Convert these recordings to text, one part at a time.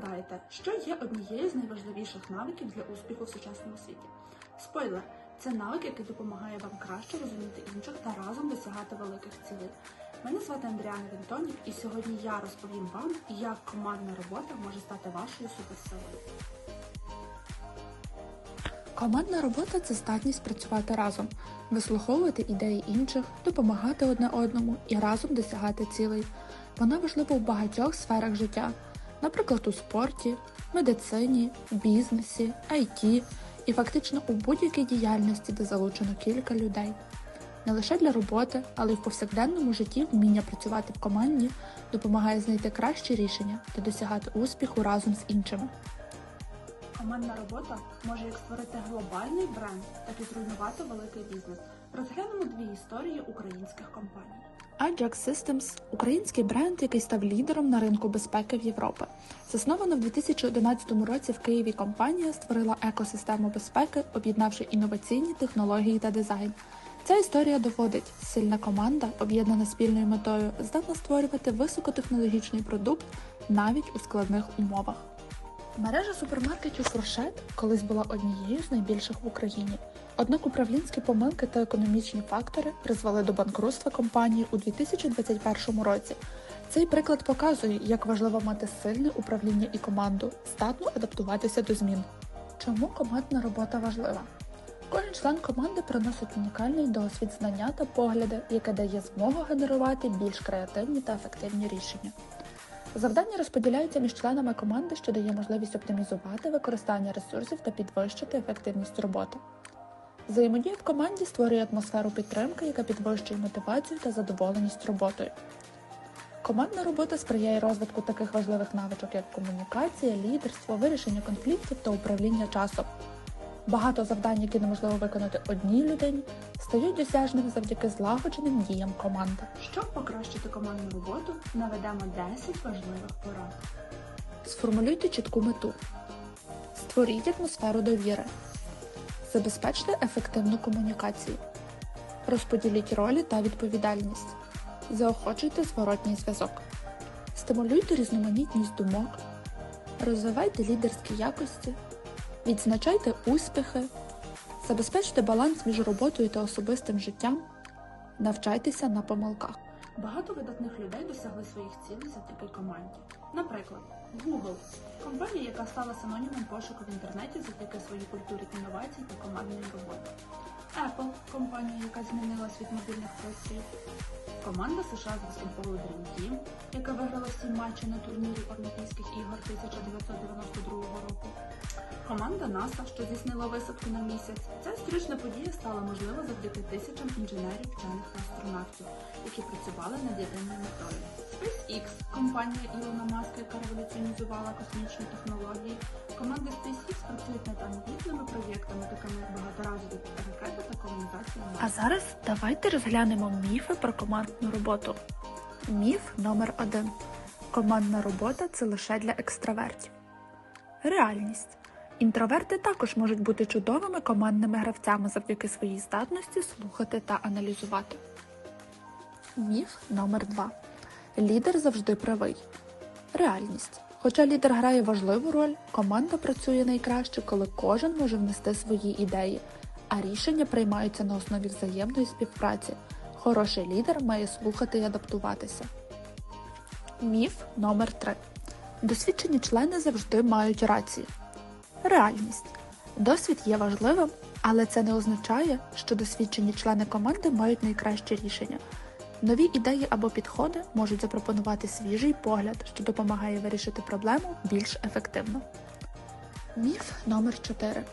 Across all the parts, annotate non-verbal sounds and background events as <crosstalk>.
гадаєте, що є однією з найважливіших навиків для успіху в сучасному світі? Спойлер це навик, який допомагає вам краще розуміти інших та разом досягати великих цілей. Мене звати Андріана Вінтонік, і сьогодні я розповім вам, як командна робота може стати вашою суперсилою. Командна робота це здатність працювати разом, вислуховувати ідеї інших, допомагати одне одному і разом досягати цілей. Вона важлива в багатьох сферах життя, наприклад, у спорті, медицині, бізнесі, IT і фактично у будь-якій діяльності, де залучено кілька людей. Не лише для роботи, але й в повсякденному житті вміння працювати в команді допомагає знайти кращі рішення та досягати успіху разом з іншими. Командна робота може як створити глобальний бренд, так і зруйнувати великий бізнес. Розглянемо дві історії українських компаній. Ajax Systems – український бренд, який став лідером на ринку безпеки в Європі. Заснована в 2011 році в Києві компанія створила екосистему безпеки, об'єднавши інноваційні технології та дизайн. Ця історія доводить, сильна команда, об'єднана спільною метою, здатна створювати високотехнологічний продукт навіть у складних умовах. Мережа супермаркетів Фуршет колись була однією з найбільших в Україні. Однак управлінські помилки та економічні фактори призвели до банкрутства компанії у 2021 році. Цей приклад показує, як важливо мати сильне управління і команду, здатну адаптуватися до змін. Чому командна робота важлива? Кожен член команди приносить унікальний досвід, знання та погляди, яке дає змогу генерувати більш креативні та ефективні рішення. Завдання розподіляються між членами команди, що дає можливість оптимізувати використання ресурсів та підвищити ефективність роботи. Взаємодія в команді створює атмосферу підтримки, яка підвищує мотивацію та задоволеність роботою. Командна робота сприяє розвитку таких важливих навичок, як комунікація, лідерство, вирішення конфліктів та управління часом. Багато завдань, які неможливо виконати одній людині, стають досяжними завдяки злагодженим діям команди. Щоб покращити командну роботу, наведемо 10 важливих порад. Сформулюйте чітку мету. Створіть атмосферу довіри. Забезпечте ефективну комунікацію. Розподіліть ролі та відповідальність. Заохочуйте зворотній зв'язок. Стимулюйте різноманітність думок. Розвивайте лідерські якості. Відзначайте успіхи. Забезпечте баланс між роботою та особистим життям. Навчайтеся на помилках. Багато видатних людей досягли своїх цілей завдяки команді. Наприклад, Google компанія, яка стала синонімом пошуку в інтернеті завдяки своїй культурі інновацій та командної роботи. Apple компанія, яка змінила світ мобільних пристроїв. Команда США з баскетболу Dream яка виграла всі матчі на турнірі Олімпійських ігор 1992 року. Команда НАСА, що здійснила висадку на місяць. Ця історична подія стала можлива завдяки тисячам інженерів, вчених та астронавтів, які працювали над єдиною метою. SpaceX – компанія Ілона Маска, яка революціонізувала космічні технології. Команди SpaceX працюють над амбітними проєктами, такими як багаторазові ракети та колонізація А зараз давайте розглянемо міфи про командну роботу. Міф номер один. Командна робота це лише для екстравертів. Реальність. Інтроверти також можуть бути чудовими командними гравцями завдяки своїй здатності слухати та аналізувати. Міф номер 2 Лідер завжди правий. Реальність. Хоча лідер грає важливу роль, команда працює найкраще, коли кожен може внести свої ідеї, а рішення приймаються на основі взаємної співпраці. Хороший лідер має слухати і адаптуватися. Міф номер 3 Досвідчені члени завжди мають рацію. Реальність. Досвід є важливим, але це не означає, що досвідчені члени команди мають найкраще рішення. Нові ідеї або підходи можуть запропонувати свіжий погляд, що допомагає вирішити проблему більш ефективно. Міф номер 4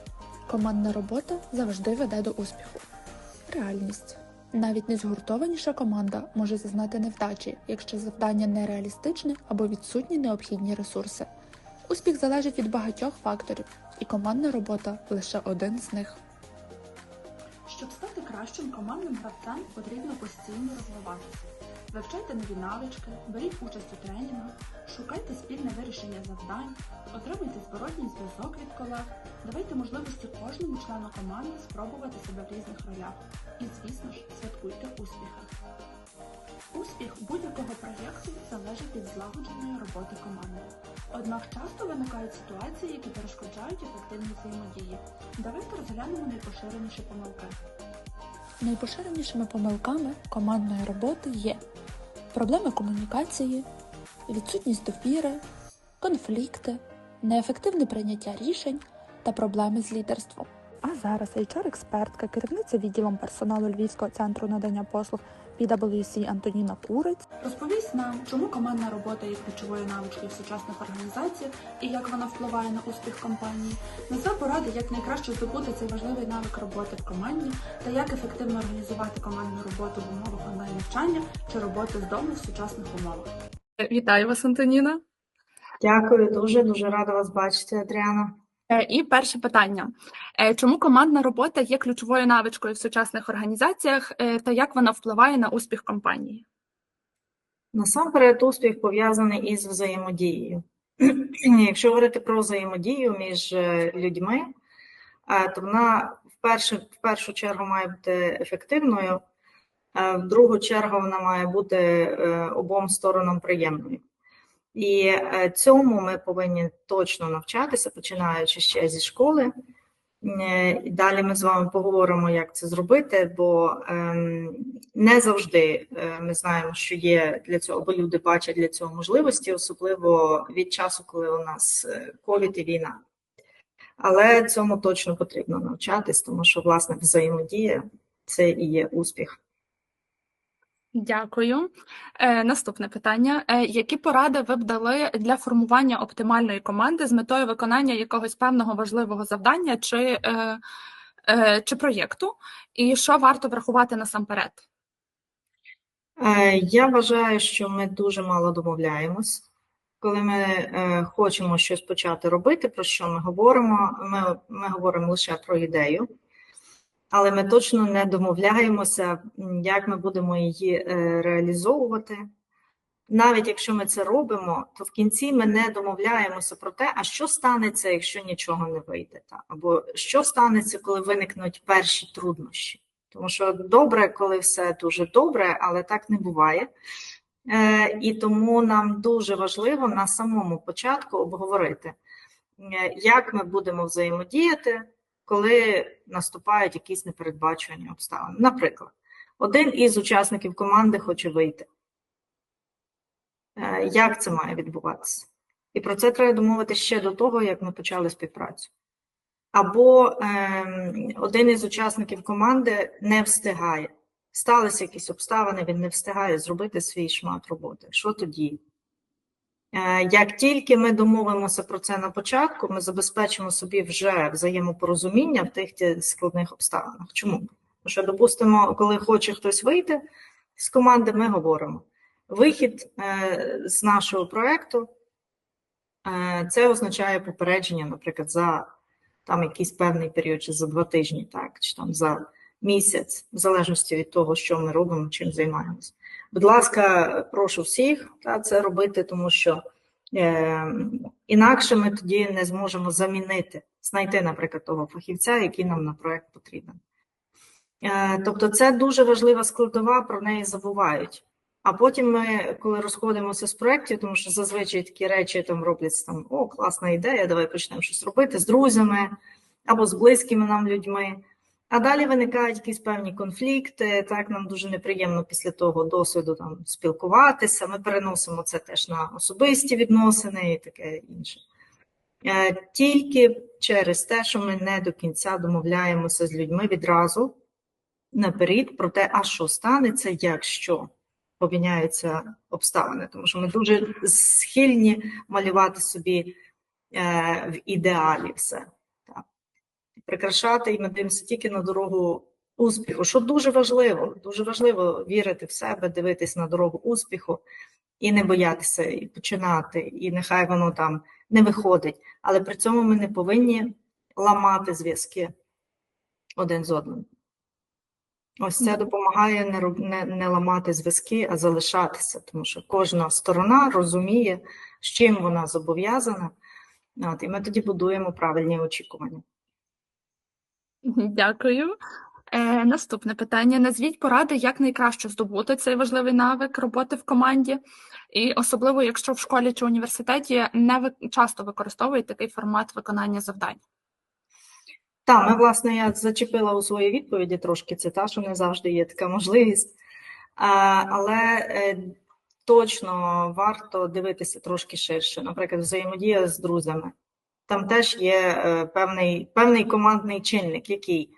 Командна робота завжди веде до успіху. Реальність. Навіть незгуртованіша команда може зазнати невдачі, якщо завдання нереалістичне або відсутні необхідні ресурси. Успіх залежить від багатьох факторів, і командна робота лише один з них. Кращим командним гравцем, потрібно постійно розвиватися. Вивчайте нові навички, беріть участь у тренінгах, шукайте спільне вирішення завдань, отримуйте зворотній зв'язок від колег, давайте можливості кожному члену команди спробувати себе в різних ролях. І, звісно ж, святкуйте успіхи. Успіх будь-якого проєкту залежить від злагодженої роботи команди. Однак часто виникають ситуації, які перешкоджають ефективній взаємодії. Давайте розглянемо найпоширеніші помилки. Найпоширенішими помилками командної роботи є проблеми комунікації, відсутність довіри, конфлікти, неефективне прийняття рішень та проблеми з лідерством. А зараз HR-експертка, керівниця відділом персоналу Львівського центру надання послуг PwC Антоніна Курець Розповість нам, чому командна робота є ключовою навичкою в сучасних організаціях і як вона впливає на успіх компанії. Назве поради, як найкраще здобути цей важливий навик роботи в команді та як ефективно організувати командну роботу в умовах онлайн навчання чи роботи з дому в сучасних умовах. Вітаю вас, Антоніна. Дякую, дуже дуже рада вас бачити, Адріана. Е, І перше питання: Е, чому командна робота є ключовою навичкою в сучасних організаціях е, та як вона впливає на успіх компанії? Насамперед, успіх пов'язаний із взаємодією. <clears throat> Якщо говорити про взаємодію між людьми, то вона в першу, в першу чергу має бути ефективною, в другу чергу вона має бути обом сторонам приємною. І е, цьому ми повинні точно навчатися, починаючи ще зі школи. Е, І далі ми з вами поговоримо, як це зробити, бо ем, не завжди е, ми знаємо, що є для цього, бо люди бачать для цього можливості, особливо від часу, коли у нас ковід і війна. Але цьому точно потрібно навчатись, тому що власне взаємодія це і є успіх. Дякую. Е, наступне питання: е, які поради ви б дали для формування оптимальної команди з метою виконання якогось певного важливого завдання чи, е, е, чи проєкту? І що варто врахувати насамперед? Е, Я вважаю, що ми дуже мало домовляємось. Коли ми е, хочемо щось почати робити, про що ми говоримо, ми, ми говоримо лише про ідею, але ми точно не домовляємося, як ми будемо її е, реалізовувати. Навіть якщо ми це робимо, то в кінці ми не домовляємося про те, а що станеться, якщо нічого не вийде, та? або що станеться, коли виникнуть перші труднощі. Тому що добре, коли все дуже добре, але так не буває. Е, І тому нам дуже важливо на самому початку обговорити, е, як ми будемо взаємодіяти, коли наступають якісь непередбачувані обставини. Наприклад, один із учасників команди хоче вийти. Е, Як це має відбуватися? І про це треба домовитися ще до того, як ми почали співпрацю. Або ем, один із учасників команди не встигає. Сталися якісь обставини, він не встигає зробити свій шмат роботи. Що тоді? Е, Як тільки ми домовимося про це на початку, ми забезпечимо собі вже взаємопорозуміння в тих складних обставинах. Чому? Тому що, допустимо, коли хоче хтось вийти з команди, ми говоримо. Вихід е, з нашого проекту е, це означає попередження, наприклад, за там якийсь певний період, чи за два тижні, так, чи там за місяць, в залежності від того, що ми робимо, чим займаємося. Будь ласка, прошу всіх та, це робити, тому що е, інакше ми тоді не зможемо замінити, знайти, наприклад, того фахівця, який нам на проект потрібен. Е, тобто, це дуже важлива складова, про неї забувають. А потім ми, коли розходимося з проєктів, тому що зазвичай такі речі там робляться там, о, класна ідея, давай почнемо щось робити з друзями або з близькими нам людьми. А далі виникають якісь певні конфлікти. Так, нам дуже неприємно після того досвіду там спілкуватися. Ми переносимо це теж на особисті відносини і таке інше. Е, Тільки через те, що ми не до кінця домовляємося з людьми відразу наперед про те, а що станеться, якщо поміняються обставини, тому що ми дуже схильні малювати собі е, в ідеалі все. Прикрашати і ми дивимося тільки на дорогу успіху, що дуже важливо, дуже важливо вірити в себе, дивитись на дорогу успіху і не боятися і починати, і нехай воно там не виходить. Але при цьому ми не повинні ламати зв'язки один з одним. Ось це допомагає не, не, не ламати зв'язки, а залишатися, тому що кожна сторона розуміє, з чим вона зобов'язана, От, і ми тоді будуємо правильні очікування. Дякую. Е, наступне питання. Назвіть поради, як найкраще здобути цей важливий навик роботи в команді, і особливо, якщо в школі чи університеті не ви... часто використовують такий формат виконання завдань. Так, ми, власне, я зачепила у своїй відповіді трошки це та, що не завжди є така можливість. А, але е, точно варто дивитися трошки ширше. Наприклад, взаємодія з друзями. Там теж є е, певний, певний командний чинник, який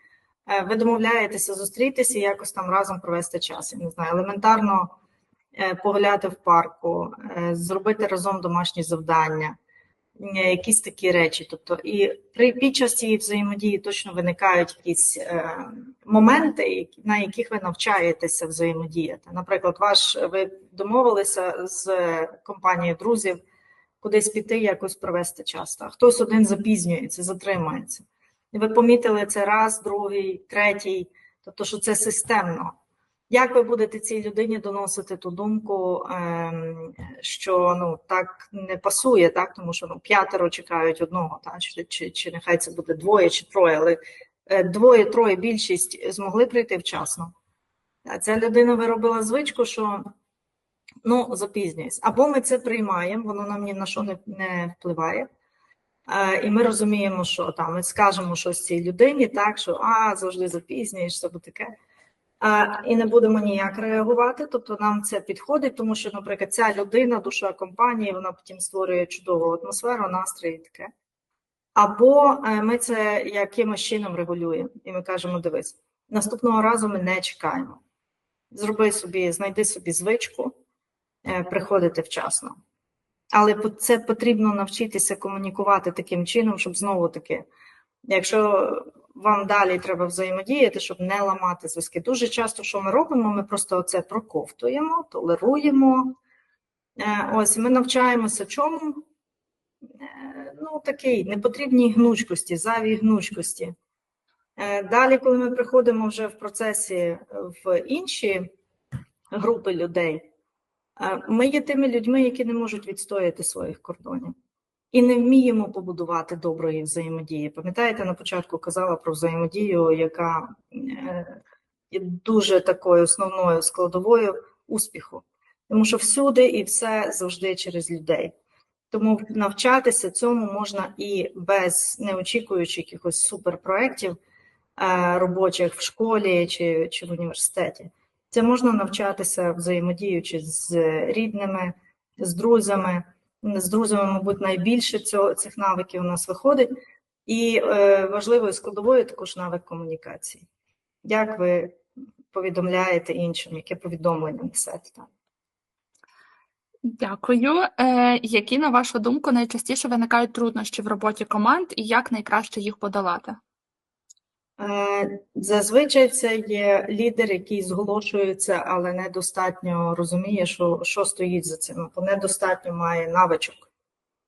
е, ви домовляєтеся зустрітися і якось там разом провести час. Я не знаю, елементарно е, погуляти в парку, зробити разом домашні завдання якісь такі речі. Тобто, і при під час цієї взаємодії точно виникають якісь моменти, на яких ви навчаєтеся взаємодіяти. Наприклад, ваш ви домовилися з компанією друзів кудись піти, якось провести час. Та хтось один запізнюється, затримується. І ви помітили це раз, другий, третій, тобто, що це системно. Як ви будете цій людині доносити ту думку, ем, що ну так не пасує, так тому що ну п'ятеро чекають одного, та чи, чи, чи нехай це буде двоє чи троє, але е, двоє, троє більшість змогли прийти вчасно. А ця людина виробила звичку, що ну запізнююсь. Або ми це приймаємо, воно нам ні на що не, не впливає. Е, І ми розуміємо, що там ми скажемо щось цій людині, так що а завжди запізнюєшся, або таке. А, і не будемо ніяк реагувати. Тобто нам це підходить, тому що, наприклад, ця людина, душа компанії, вона потім створює чудову атмосферу, настрій і таке. Або е, ми це якимось чином регулюємо, і ми кажемо: дивись, наступного разу ми не чекаємо. Зроби собі, знайди собі звичку, е, приходити вчасно. Але це потрібно навчитися комунікувати таким чином, щоб знову таки, якщо вам далі треба взаємодіяти, щоб не ламати зв'язки. Дуже часто, що ми робимо, ми просто це проковтуємо, толеруємо. Е, Ось ми навчаємося чому? Е, Ну, такий непотрібній гнучкості, зайвій гнучкості. Е, Далі, коли ми приходимо вже в процесі в інші групи людей, е, ми є тими людьми, які не можуть відстояти своїх кордонів і не вміємо побудувати доброї взаємодії. Пам'ятаєте, на початку казала про взаємодію, яка е, є дуже такою основною складовою успіху, тому що всюди і все завжди через людей. Тому навчатися цьому можна і без не очікуючи якихось суперпроєктів е, робочих в школі чи, чи в університеті. Це можна навчатися взаємодіючи з рідними, з друзями. З друзями, мабуть, найбільше цього, цих навиків у нас виходить. І е, важливою складовою також навик комунікації. Як ви повідомляєте іншим, яке повідомлення несете там? Дякую. Е, які, на вашу думку, найчастіше виникають труднощі в роботі команд і як найкраще їх подолати? Е, Зазвичай це є лідер, який зголошується, але недостатньо розуміє, що, що стоїть за цим, бо недостатньо має навичок.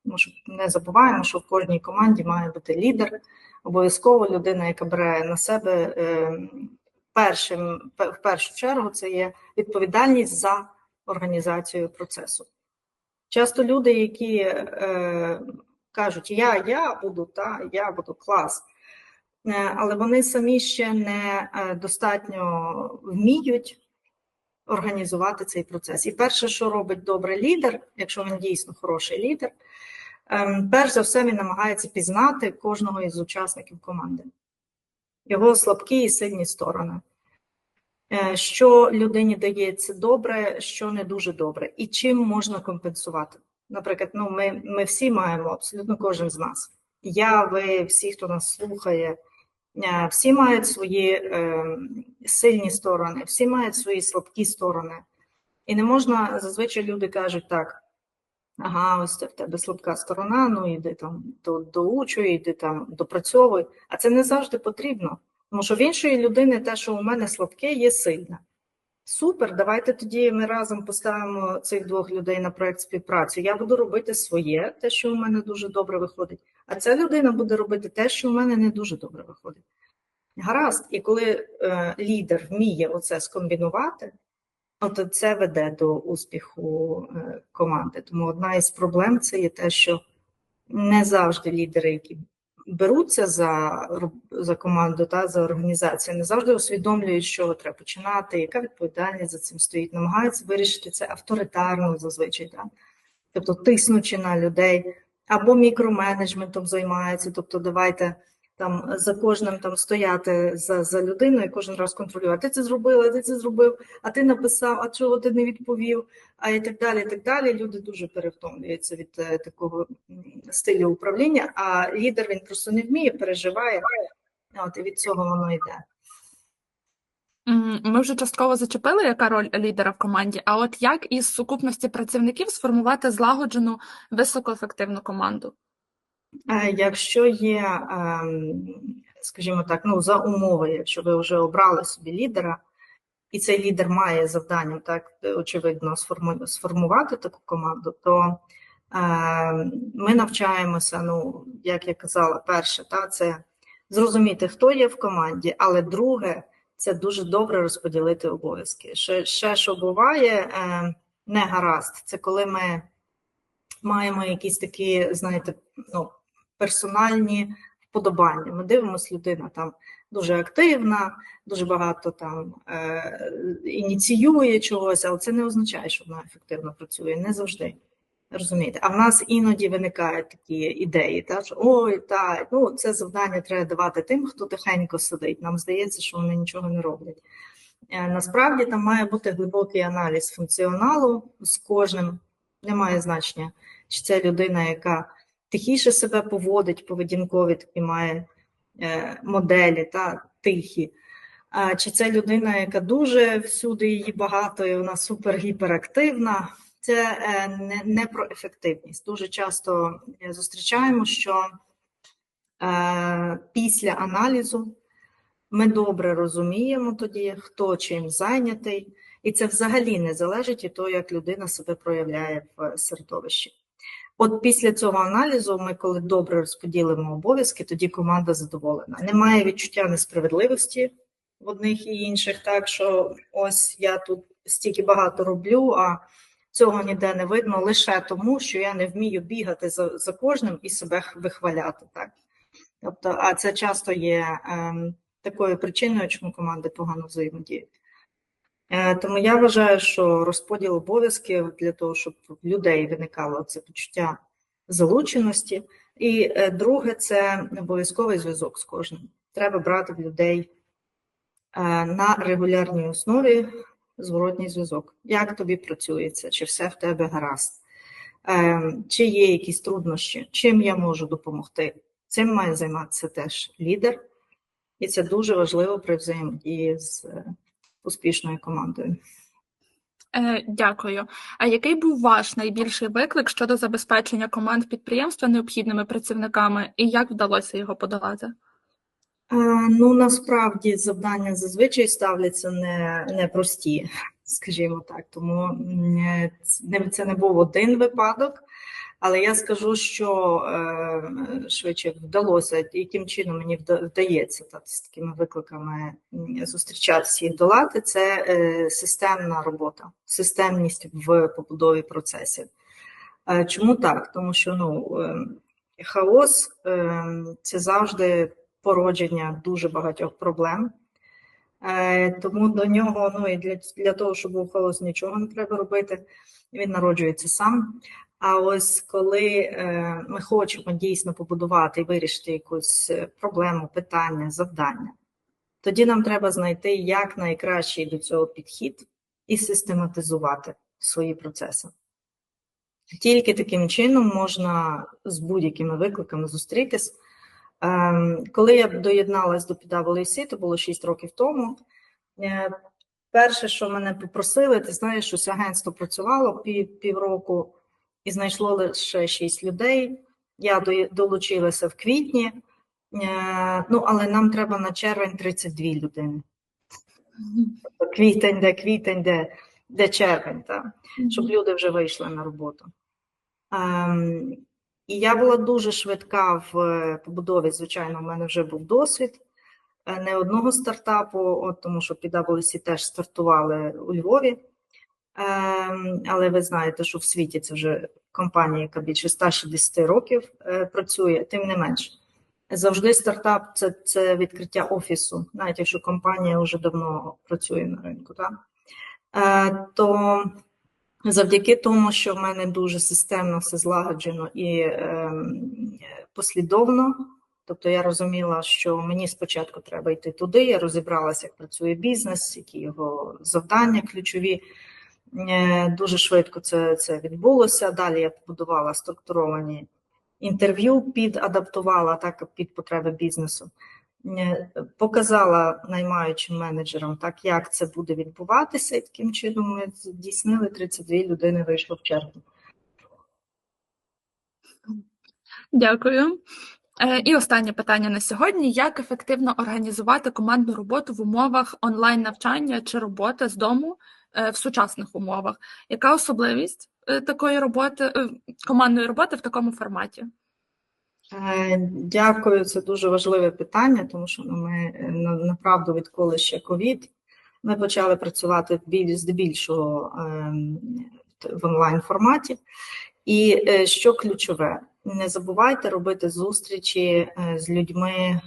Тому що не забуваємо, що в кожній команді має бути лідер, обов'язково людина, яка бере на себе е, першим, в першу чергу, це є відповідальність за організацію процесу. Часто люди, які е, кажуть, я, я буду, та, я буду клас. Е, але вони самі ще не е, достатньо вміють організувати цей процес. І перше, що робить добрий лідер, якщо він дійсно хороший лідер, ем, перш за все він намагається пізнати кожного із учасників команди, його слабкі і сильні сторони. Е, Що людині дається добре, що не дуже добре, і чим можна компенсувати. Наприклад, ну, ми, ми всі маємо, абсолютно кожен з нас. Я, ви, всі, хто нас слухає, всі мають свої е, сильні сторони, всі мають свої слабкі сторони. І не можна, зазвичай люди кажуть так: ага, ось це в тебе слабка сторона, ну іди там до, доучуй, іди там допрацьовуй. А це не завжди потрібно. Тому що в іншої людини те, що у мене слабке, є сильне. Супер, давайте тоді ми разом поставимо цих двох людей на проект співпрацю. Я буду робити своє, те, що у мене дуже добре виходить, а ця людина буде робити те, що у мене не дуже добре виходить. Гаразд, і коли е, лідер вміє оце скомбінувати, от це веде до успіху е, команди. Тому одна із проблем це є те, що не завжди лідери, які беруться за, за команду та за організацію, не завжди усвідомлюють, чого треба починати, яка відповідальність за цим стоїть. Намагаються вирішити це авторитарно зазвичай, так? тобто тиснучи на людей, або мікроменеджментом займаються, тобто давайте там за кожним там стояти за, за людиною кожен раз контролювати. Ти це зробила, ти це зробив, а ти написав, а чого ти не відповів, а і так далі. І так далі. Люди дуже перевтомлюються від е, такого стилю управління, а лідер він просто не вміє, переживає. От і від цього воно йде. Ми вже частково зачепили, яка роль лідера в команді. А от як із сукупності працівників сформувати злагоджену високоефективну команду? Е, Якщо є, ем, скажімо так, ну за умови, якщо ви вже обрали собі лідера, і цей лідер має завданням, так очевидно, сформувати таку команду, то ем, ми навчаємося. Ну, як я казала, перше, та це зрозуміти, хто є в команді, але друге, це дуже добре розподілити обов'язки. Ще, ще що буває, е, не гаразд, це коли ми маємо якісь такі, знаєте, ну, персональні вподобання. Ми дивимося, людина там дуже активна, дуже багато там е, ініціює чогось, але це не означає, що вона ефективно працює, не завжди. Розумієте, а в нас іноді виникають такі ідеї, та, що ой, так, ну це завдання треба давати тим, хто тихенько сидить. Нам здається, що вони нічого не роблять. Е, Насправді там має бути глибокий аналіз функціоналу з кожним, немає значення, чи це людина, яка тихіше себе поводить, поведінкові такі має е, моделі та тихі. Чи це людина, яка дуже всюди її багато, і вона супер-гіперактивна, це е, не, про ефективність. Дуже часто е, зустрічаємо, що е, після аналізу ми добре розуміємо тоді, хто чим зайнятий, і це взагалі не залежить від того, як людина себе проявляє в середовищі. От після цього аналізу, ми, коли добре розподілимо обов'язки, тоді команда задоволена. Немає відчуття несправедливості в одних і інших, так що ось я тут стільки багато роблю, а цього ніде не видно лише тому, що я не вмію бігати за, за кожним і себе вихваляти. Так? Тобто, а це часто є ем, такою причиною, чому команди погано взаємодіють. Е, Тому я вважаю, що розподіл обов'язків для того, щоб в людей виникало це почуття залученості. І е, друге, це обов'язковий зв'язок з кожним. Треба брати в людей е, на регулярній основі зворотній зв'язок. Як тобі працюється, чи все в тебе гаразд, Е, чи є якісь труднощі, чим я можу допомогти. Цим має займатися теж лідер, і це дуже важливо при взаємодії з е, успішною командою. Е, Дякую. А який був ваш найбільший виклик щодо забезпечення команд підприємства необхідними працівниками, і як вдалося його подолати? Е, Ну, насправді завдання зазвичай ставляться не, не прості, <laughs> скажімо так. Тому е, це не був один випадок, але я скажу, що е, швидше вдалося, яким чином мені вдається та, з такими викликами зустрічатися і долати, це системна робота, системність в побудові процесів. Чому так? Тому що ну, е, хаос е, це завжди породження дуже багатьох проблем. Е, Тому до нього, ну і для, для того, щоб був хаос, нічого не треба робити. Він народжується сам. А ось коли е, ми хочемо дійсно побудувати і вирішити якусь е, проблему, питання, завдання, тоді нам треба знайти як найкращий до цього підхід і систематизувати свої процеси. Тільки таким чином можна з будь-якими викликами зустрітись. Ем, Коли я доєдналась до PwC, то було 6 років тому. е, Перше, що мене попросили, ти знаєш, що це агентство працювало пів, півроку і знайшло лише 6 людей. Я до- долучилася в квітні, е, ну але нам треба на червень 32 людини. Тобто Квітень, де квітень, де, де червень, так? щоб люди вже вийшли на роботу. І я була дуже швидка в е, побудові. Звичайно, в мене вже був досвід е, не одного стартапу, от, тому що PwC теж стартували у Львові. Ем, але ви знаєте, що в світі це вже компанія, яка більше 160 років е, працює, тим не менш. Завжди стартап це, це відкриття офісу, навіть якщо компанія вже давно працює на ринку. Так? То завдяки тому, що в мене дуже системно все злагоджено і ем, послідовно, тобто я розуміла, що мені спочатку треба йти туди, я розібралася, як працює бізнес, які його завдання ключові. Е, Дуже швидко це, це відбулося. Далі я побудувала структуровані інтерв'ю, підадаптувала так під потреби бізнесу. Е, Показала наймаючим менеджерам, так як це буде відбуватися, і таким чином ми здійснили 32 людини вийшло в чергу. Дякую. Е, І останнє питання на сьогодні: як ефективно організувати командну роботу в умовах онлайн навчання чи роботи з дому е, в сучасних умовах? Яка особливість такої роботи, командної роботи в такому форматі? Е, Дякую, це дуже важливе питання, тому що ну, ми е, направду відколи ще ковід, ми почали працювати біль- здебільшого ем, в онлайн форматі. І е, що ключове, не забувайте робити зустрічі з людьми,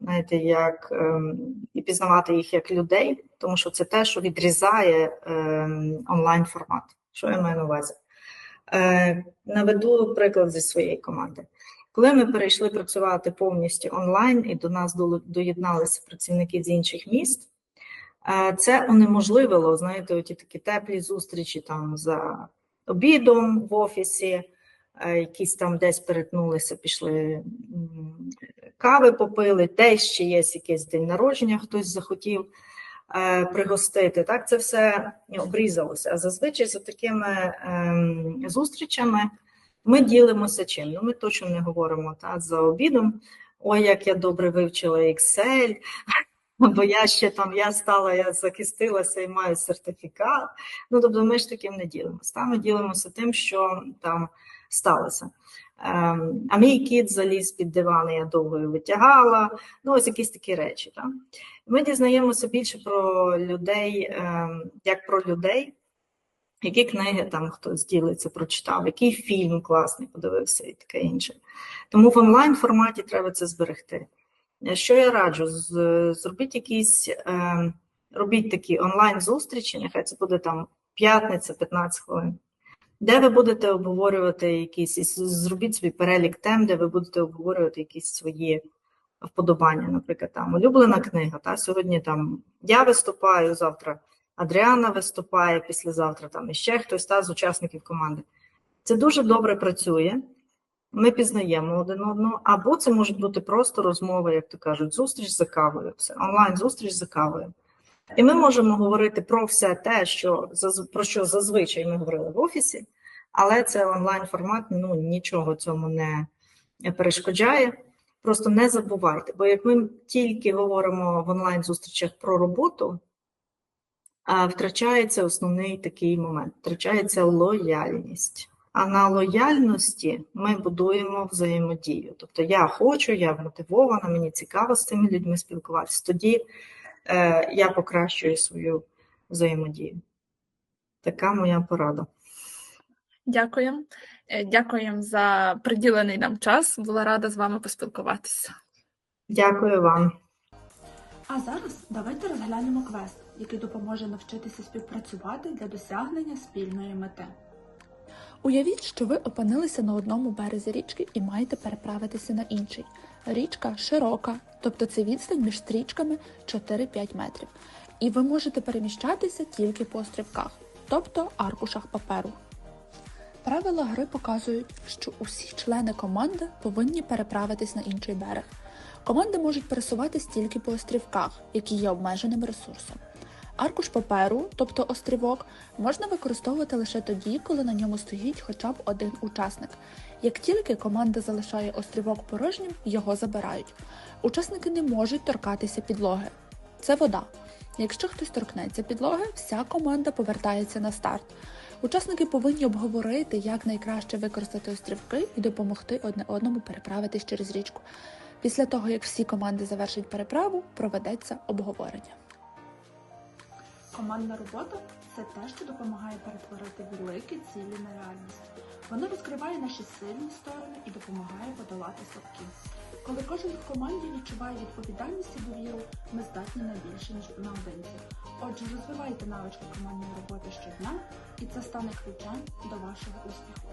знаєте, як ем, і пізнавати їх як людей, тому що це те, що відрізає ем, онлайн формат. Що я маю на увазі? Наведу приклад зі своєї команди. Коли ми перейшли працювати повністю онлайн і до нас доєдналися працівники з інших міст, е, це унеможливило, знаєте, оті такі теплі зустрічі там за обідом в офісі, е, якісь там десь перетнулися, пішли кави попили, десь ще є якийсь день народження, хтось захотів е, пригостити. Так, це все обрізалося. А зазвичай за такими ем, зустрічами ми ділимося чим? Ну, ми точно не говоримо та, за обідом. Ой, як я добре вивчила Excel, <laughs> бо я ще там, я стала, я захистилася і маю сертифікат. Ну, тобто ми ж таким не ділимося. Та, ми ділимося тим, що там сталося. Ем, а мій кіт заліз під диван, я довго витягала. Ну, ось якісь такі речі. Та. Ми дізнаємося більше про людей, ем, як про людей, які книги там хтось ділиться, прочитав, який фільм класний подивився і таке інше. Тому в онлайн форматі треба це зберегти. Е, Що я раджу? Зробіть якісь, е, робіть такі онлайн зустрічі, нехай це буде там п'ятниця, 15 хвилин, де ви будете обговорювати якісь, зробіть собі перелік тем, де ви будете обговорювати якісь свої вподобання, наприклад, там улюблена книга. Та сьогодні там я виступаю, завтра Адріана виступає, післязавтра там іще хтось та з учасників команди. Це дуже добре працює. Ми пізнаємо один одного, або це можуть бути просто розмови, як то кажуть, зустріч за кавою, все онлайн зустріч за кавою. І ми можемо говорити про все те, що про що зазвичай ми говорили в офісі, але це онлайн формат ну нічого цьому не перешкоджає. Просто не забувайте, бо як ми тільки говоримо в онлайн зустрічах про роботу, втрачається основний такий момент, втрачається лояльність. А на лояльності ми будуємо взаємодію. Тобто я хочу, я мотивована, мені цікаво з цими людьми спілкуватися. Тоді е, я покращую свою взаємодію. Така моя порада. Дякую. Е, Дякуємо за приділений нам час. Була рада з вами поспілкуватися. Дякую вам. А зараз давайте розглянемо квест, який допоможе навчитися співпрацювати для досягнення спільної мети. Уявіть, що ви опинилися на одному березі річки і маєте переправитися на інший. Річка широка, тобто це відстань між стрічками 4-5 метрів. І ви можете переміщатися тільки по острівках, тобто аркушах паперу. Правила гри показують, що усі члени команди повинні переправитись на інший берег. Команди можуть пересуватись тільки по острівках, які є обмеженим ресурсом. Аркуш паперу, тобто острівок, можна використовувати лише тоді, коли на ньому стоїть хоча б один учасник. Як тільки команда залишає острівок порожнім, його забирають. Учасники не можуть торкатися підлоги. Це вода. Якщо хтось торкнеться підлоги, вся команда повертається на старт. Учасники повинні обговорити, як найкраще використати острівки і допомогти одне одному переправитись через річку. Після того, як всі команди завершать переправу, проведеться обговорення. Командна робота це те, що допомагає перетворити великі цілі на реальність. Вона розкриває наші сильні сторони і допомагає подолати слабкі. Коли кожен в команді відчуває відповідальність і довіру, ми здатні на більше, ніж наодинці. Отже, розвивайте навички командної роботи щодня, і це стане ключем до вашого успіху.